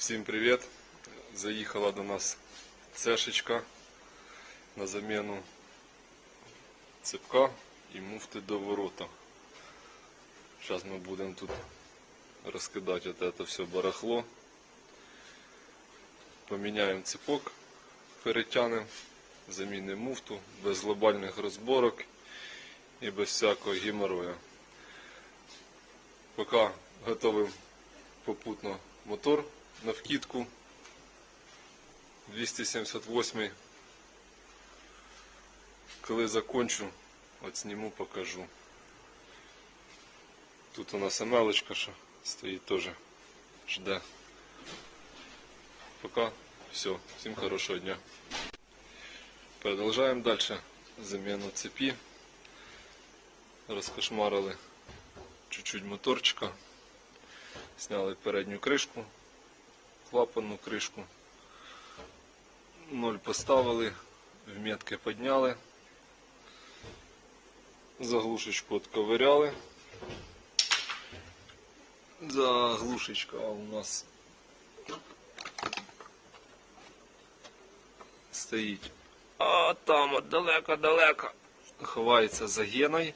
Всім привіт! Заїхала до нас цешечка на заміну цепка і муфти до ворота. Зараз ми будемо тут розкидати это все барахло. Поміняємо цепок, перетягнемо, замінимо муфту без глобальних розборок і без всякого геморрою. Поки готовим попутно мотор на вкидку. 278 коли закончу от зніму покажу. Тут у нас емелочка що стоїть теж жде. Пока. Все всім хорошого дня. Продовжаємо далі заміну цепі розкошмарили чуть-чуть моторчика. Сняли передню кришку, клапанну кришку. Ноль поставили, в метки підняли. Заглушечку отковыряли. Заглушечка у нас стоїть. А там от далеко-далеко ховається за геною.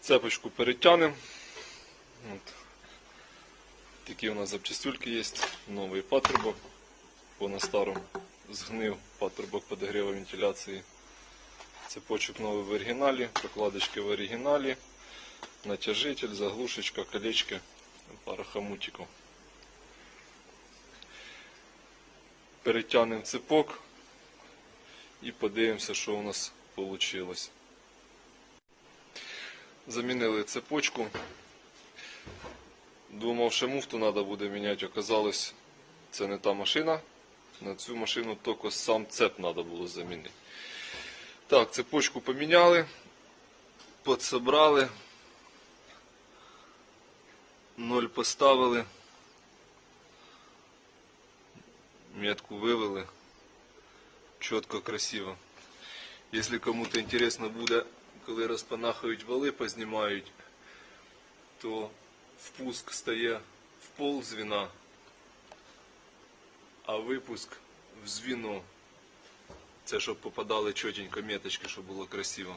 Цепочку перетягнемо. От. Такі у нас запчастюльки є. Новий патрубок. По на старому згнив патрубок подогріва вентиляції. Цепочок новий в оригіналі, прокладочки в оригіналі, натяжитель, заглушечка, колечки, пара хомутиків. Перетягнемо цепок і подивимося, що у нас вийшло. Замінили цепочку. Думав, що муфту треба буде міняти, оказалось, це не та машина. На цю машину тільки сам цеп треба було замінити. Так, цепочку поміняли, підсобрали, ноль поставили, метку вивели. Чітко, красиво. Якщо кому-то інтересно буде, коли розпанахають вали, познімають, то впуск стає в пол звіна, а випуск в звіно. Це щоб попадали чотенько меточки, щоб було красиво.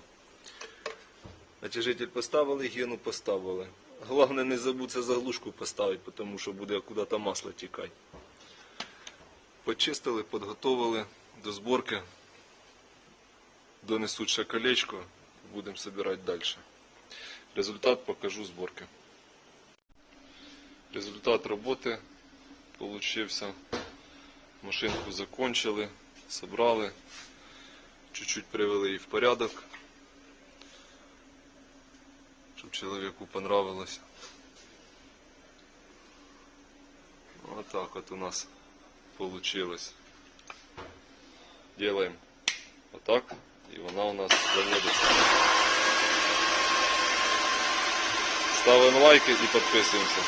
Натяжитель поставили, гену поставили. Головне не забудьте заглушку поставити, тому що буде куди-то масло тікати. Почистили, підготовили до зборки. Донесуть ще колечко, будемо збирати далі. Результат покажу зборки. Результат роботи получився. Машинку закончили, собрали, чуть-чуть привели її в порядок, щоб чоловіку понравилось. Вот так вот у нас получилось. Делаем вот так, и вона у нас заводится. Ставимо лайки і підписуємося.